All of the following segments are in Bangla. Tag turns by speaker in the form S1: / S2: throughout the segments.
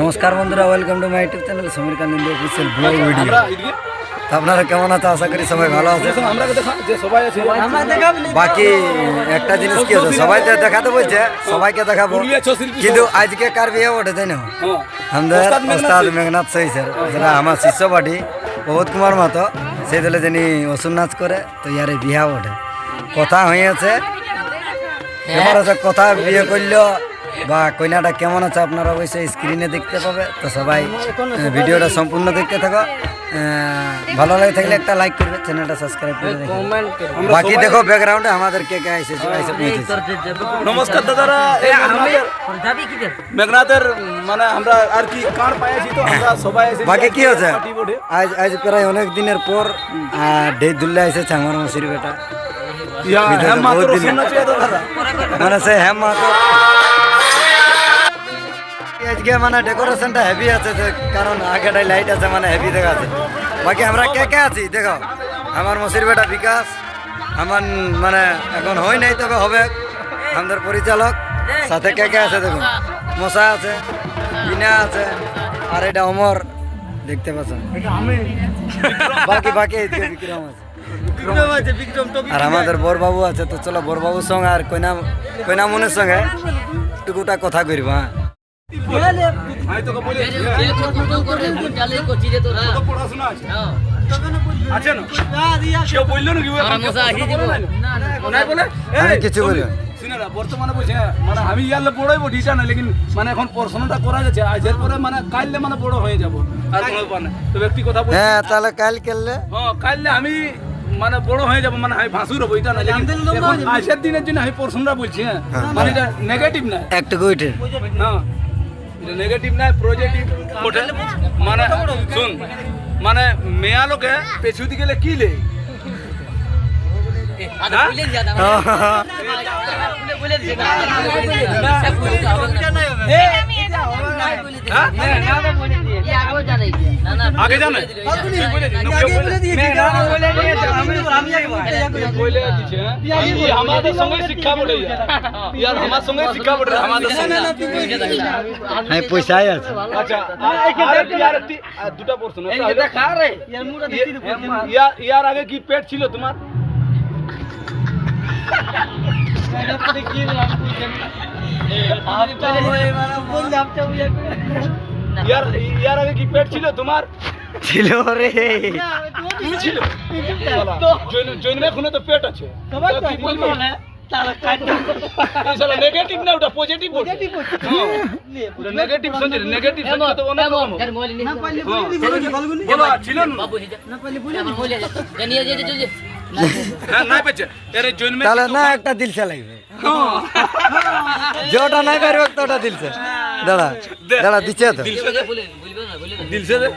S1: নমস্কার বন্ধুরা welcome to my YouTube channel Sameer Khan India official blog video আপনারা কেমন আছে? আশা করি সবাই ভালো আছে বাকি একটা জিনিস কি আছে সবাই তো দেখাতে বলছে সবাইকে দেখাবো। কিন্তু আজকে কার বিয়ে ওঠে তাই না আমাদের ওস্তাদ মেঘনাথ সহি স্যার যেটা আমার শিষ্য পার্টি প্রবোধ কুমার মাতো সেই দলে যিনি অসুর নাচ করে তো ইয়ারে বিয়া ওঠে কথা হয়েছে। এবার হচ্ছে কথা বিয়ে করল বা কইনাটা কেমন আছে আপনারা অবশ্যই স্ক্রিনে দেখতে পাবে। তো সবাই ভিডিওটা সম্পূর্ণ দেখতে থাকো। আহ, ভালো লাগে থাকলে একটা লাইক করবে চ্যানেলটা সাবস্ক্রাইব করে বাকি দেখো ব্যাকগ্রাউন্ডে আমাদের কে কে পৌঁছেছে
S2: নমস্কার দাদারা এই মেঘনাথের মানে আমরা আর কি কার পাইছি তো আমরা সবাই
S1: বাকি কি হচ্ছে আজ আজ প্রায় অনেক দিনের পর ডে দুল্লা এসেছে আমার মসির বেটা।
S2: হ্যাঁ।
S1: মানে সে হ্যাম মাতো আজকে মানে ডেকোরেশনটা হেভি আছে কারণ আগেটাই লাইট আছে মানে হেভি দেখা আছে। বাকি আমরা কে কে আছি দেখো। আমার মসির বেটা বিকাশ আমার মানে এখন হয় নাই তবে হবে। আমাদের পরিচালক সাথে কে কে আছে দেখুন। মশা আছে বিনা আছে আর এটা অমর দেখতে পাচ্ছেন। বাকি বাকি বিক্রম আছে। আর আমাদের বরবাবু আছে তো চলো বরবাবুর সঙ্গে আর কইনা কইনা মনের সঙ্গে টুকুটা কথা করিব হ্যাঁ।
S2: আমি তোকে বলি, পড়াশোনা আছে। আছে না? কেউ বলল নাকি বলে?
S1: কিছু বলি না।
S2: বর্তমানে মানে আমি ইয়ারলে বড়ই বটি না লেকিন মানে এখন পড়াশোনাটা করা গেছে আজের পরে মানে কাইলে মানে বড় হয়ে যাব আর কোনো না তো ব্যক্তি কথা বলছি
S1: হ্যাঁ তাহলে কাল কেললে
S2: হ্যাঁ কাইলে আমি মানে বড় হয়ে যাব মানে আমি ভাসুর হব এটা না আজকের দিনের জন্য আমি পড়াশোনাটা বলছি হ্যাঁ মানে এটা নেগেটিভ না
S1: একটু
S2: হ্যাঁ এটা নেগেটিভ নাই পজিটিভ ওঠে মানে শুন মানে মেয়া লোকে পেছুতি গেলে কি লে আগে জানে হ্যাঁ? আমাদের সঙ্গে শিক্ষা বলে ইয়ার আমার সঙ্গে শিক্ষা বলে আমাদের সঙ্গে
S1: হ্যাঁ পয়সাই আছে।
S2: আচ্ছা দুটা প্রশ্ন। ইয়ার আগে কি পেট ছিল তোমার? ইয়ার আগে কি ছিল তোমার?
S1: ছিল রে।
S2: ছিল। জৈন- খুনে তো পেট আছে। তো কি বলব? নেগেটিভ না। ওটা পজিটিভ পজিটিভ নেগেটিভ শুনছি নেগেটিভ শুনছি তো অনেক রকম। হবে। বলো, ছিল না? পেছে এর জন্মে
S1: তাহলে না একটা দিলসে লাগবে যেটা নাই পারবে তো। ওটা দিলসে দাদা দাদা দিচ্ছে তো
S2: দিল সে দে। দিল সে দে।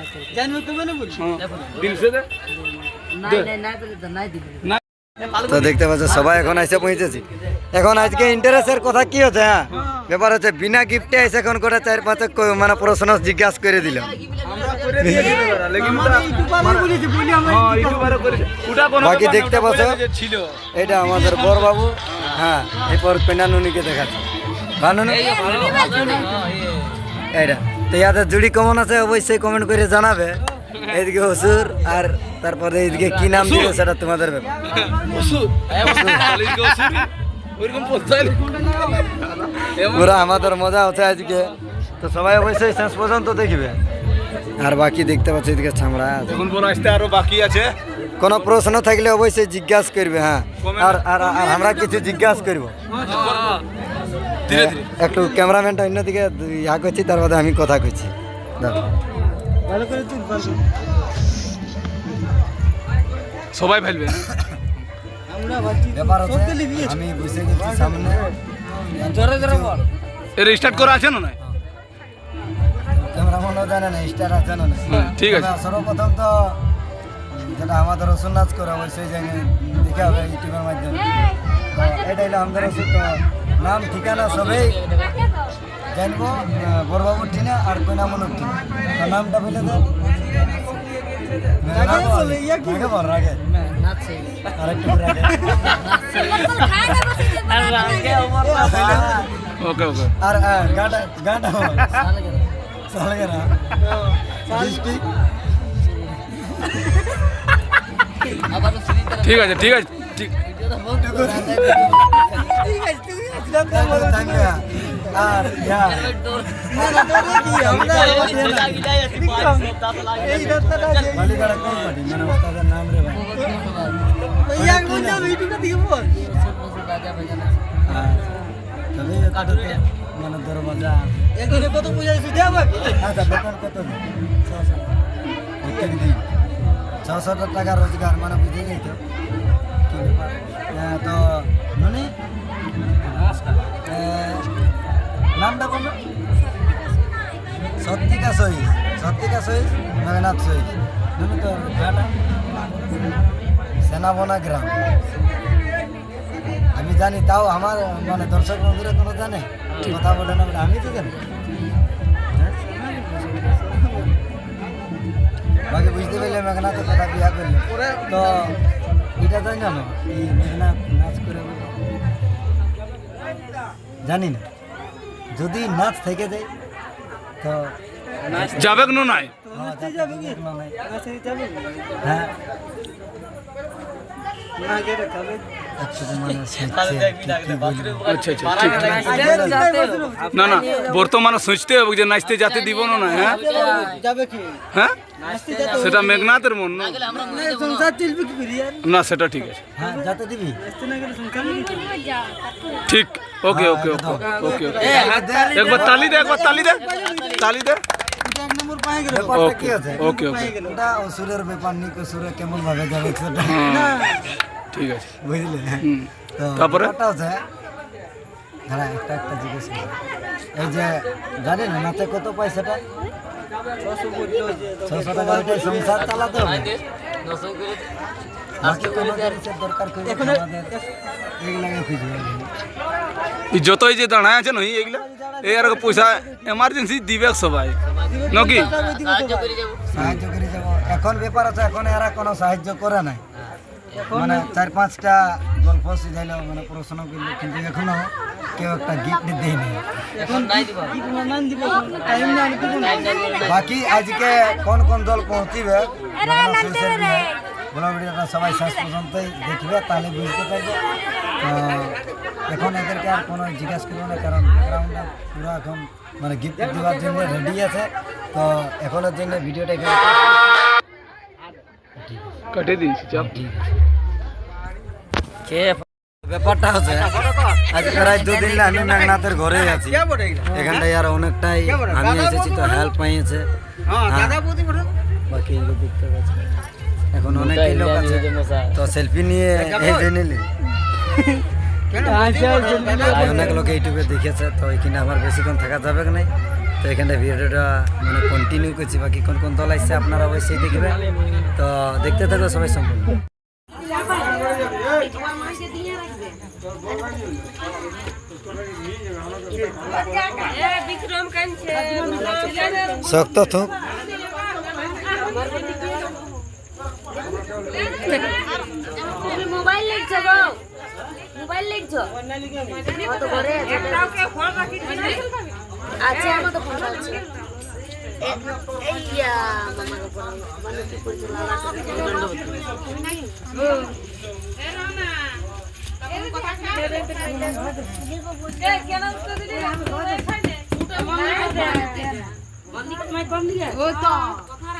S2: দিল সে দে না
S1: তো দেখতে পাচ্ছ সবাই এখন এসে পৌঁছেছি। এখন আজকে ইন্টারেস্টের কথা কি হচ্ছে হ্যাঁ? ব্যাপার হচ্ছে বিনা গিফটে এসে এখন করে চার পাঁচে মানে প্রশ্ন জিজ্ঞাসা করে দিল।
S2: হ্যাঁ,
S1: বাকি দেখতে পাচ্ছ?
S2: ছিল।
S1: এটা আমাদের বড় বাবু হ্যাঁ এরপর পেনানুনিকে দেখাচ্ছে। বানুনি এটা তো ইয়াদের জুড়ি কেমন আছে অবশ্যই কমেন্ট করে জানাবে। এইদিকে অসুর আর তারপরে এইদিকে কি নাম দিবে সেটা তোমাদের ব্যাপার।
S2: হয়
S1: পুরো আমাদের মজা হচ্ছে আজকে। তো সবাই অবশ্যই শেষ পর্যন্ত দেখবে। আর বাকি দেখতে পাচ্ছি এদিকে ছামড়া
S2: এখন আসতে আরও বাকি আছে?
S1: কোনো প্রশ্ন থাকলে অবশ্যই জিজ্ঞাসা করবে হ্যাঁ। আর আর আমরা কিছু জিজ্ঞাসা করব।
S2: ধীরে ধীরে।
S1: একটু ক্যামেরাম্যানটা অন্যদিকে ইয়া করছি তার আমি কথা কইছি। দাও।
S2: সবাই ফেলবে।
S1: ব্যাপার হচ্ছে আমি বসে গেছি সামনে।
S2: এর স্টার্ট করা আছে না না
S1: ক্যামেরাম্যানও জানে না স্টার আছে না।
S2: ঠিক আছে।
S1: সর্বপ্রথম তো যেটা আমাদের রসুন নাচ করে অবশ্যই জানি দেখে হবে ইউটিউবের মাধ্যমে। এটা হলো আমাদের রসুন নাম ঠিকানা সবই জানব বড়বাবুর ঠিনা আর কইনামনুর ঠিনা তো নামটা বলে দে আগে বল আগে আরেকটু করে আগে।
S2: ওকে ওকে।
S1: আর গাটা গাটা সালগেরা। ডিস্ট্রিক্ট
S2: ঠিক আছে ঠিক আছে ঠিক।
S1: জাঙ্গা আর মানে ওস্তাদের নাম রে ভাই। হ্যাঁ, তবে কাটতে মানে দরবাজা আচ্ছা বেতন কত। প্রত্যেক দিন। ছশো টাকা রোজগার মানে বুঝে ব্যাপার? আহ, তো মানে নামটা বলো সত্যিকা সহিস সত্যিকা সহিস মেঘনাথ সহিস মানে তো সেনাবনা গ্রাম। আমি জানি তাও আমার মানে দর্শক বন্ধুরা কোনো জানে? কথা বলে না বলে আমি তো জানি? বাকি বুঝতে পারলে মেঘনাথ কথা বিয়া করলে। তো এটা জানি জানো এই মেঘনাথ নাচ করে জানি না। যদি নাচ থেকে যায় তো
S2: যাবে কোনো নাই?
S1: হ্যাঁ,
S2: না না বর্তমানে সোচতে হবে যে নাচতে যাতে দিব না না হ্যাঁ? হ্যাঁ? সেটা মেঘনাথের মন না? না সেটা ঠিক আছে।
S1: হ্যাঁ যাতে দিবি।
S2: ঠিক ওকে ওকে ওকে ওকে ওকে। একবার তালি দে একবার তালি দে তালি দে।
S1: ব্যাপারটা
S2: ওকে
S1: কি আছে?
S2: ওকে ওকে।
S1: ওটা অসুরের ব্যাপার নিক অসুরে কেমন ভাবে যাবে সেটা।
S2: হ্যাঁ ঠিক আছে।
S1: বুঝলে?
S2: হুম।
S1: তো
S2: তারপরে?
S1: ব্যাপারটা হচ্ছে দাঁড়া একটা একটা জিজ্ঞেস করি। এই যে জানি না নাতে কত পয়সাটা? ছশো টাকা সংসার চালাতে হবে।
S2: যতই যে দাঁড়ায় আছে নই এগুলা এই আর পয়সা এমার্জেন্সি দিবে সবাই। নাকি?
S1: সাহায্য করে যাব। এখন ব্যাপার আছে এখন এরা কোনো সাহায্য করে নাই। মানে চার পাঁচটা গল্প শিখাইলো মানে পড়াশোনা করল কিন্তু এখনও কেউ একটা গিফট দেয়নি। বাকি আজকে কোন কোন দল পৌঁছিবে সোশ্যাল বলা ভিডিওটা সবাই শেষ পর্যন্তই দেখবে তাহলে বুঝতে পারবে। তো এখন এদেরকে আর কোনো জিজ্ঞাসা করব না কারণ ব্যাকগ্রাউন্ডটা পুরো এখন মানে গিফট দেওয়ার জন্য রেডি আছে। তো এখনের জন্য ভিডিওটা এখানে
S2: কাটে দিয়েছি চাপ।
S1: ব্যাপারটা হচ্ছে আজ প্রায় দুদিন আমি মেঘনাথের ঘরেই আছি। এখানটায় আর অনেকটাই আমি এসেছি তো হেল্প পাইছে বাকি দেখতে পাচ্ছি। এখন অনেকই লোক আছে তো সেলফি নিয়ে এই যে নিলি। অনেক লোক ইউটিউবে দেখেছে তো এখানে আমার বেশিক্ষণ থাকা যাবে না তো এখানটা ভিডিওটা মানে কন্টিনিউ করছি। বাকি কোন কোন দল আসছে আপনারা অবশ্যই দেখবেন। তো দেখতে থাকো সবাই সম্পূর্ণ। শক্ত থুক।
S3: মোবাইল লিখছো গো। মোবাইল লিখছো করে আছে আমার তো ফোন আছে। এইয়া মানে কি করছে লালা আমি সবাই লেখাবো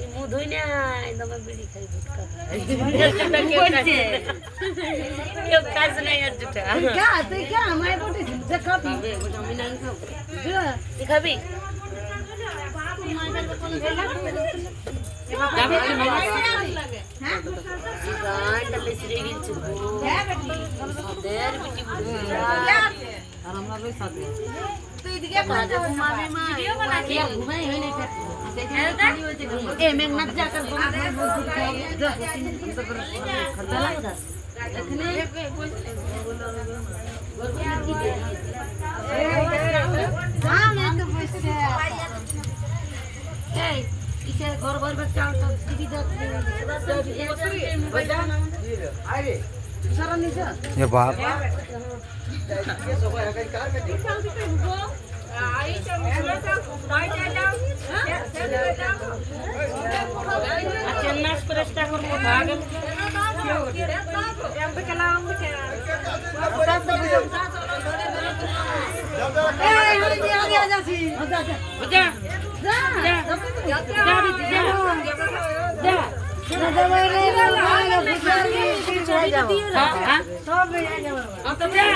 S3: এই মুখ ধুই বিড়ি খাই গুটকা কেউ কাজ নাই। আর যেটা তুই খা আমায় বটেছিস খাবি। আমি নাই খাব। তুই খাবি? গানটা আর আমরা বেশ সাদে তুই দিকে ঘুমাবে মা। ঘুমাই না এ মেঘনাথ যা কর খরচা লাগা এখানে এই কিসে ঘর ঘর বাচ্চা টিভি
S1: এ বাপ
S3: চেন্নাস প্রেসটা করব ভাগল যা যা যা দিদি যা যা হ্যাঁ হ্যাঁ তো যা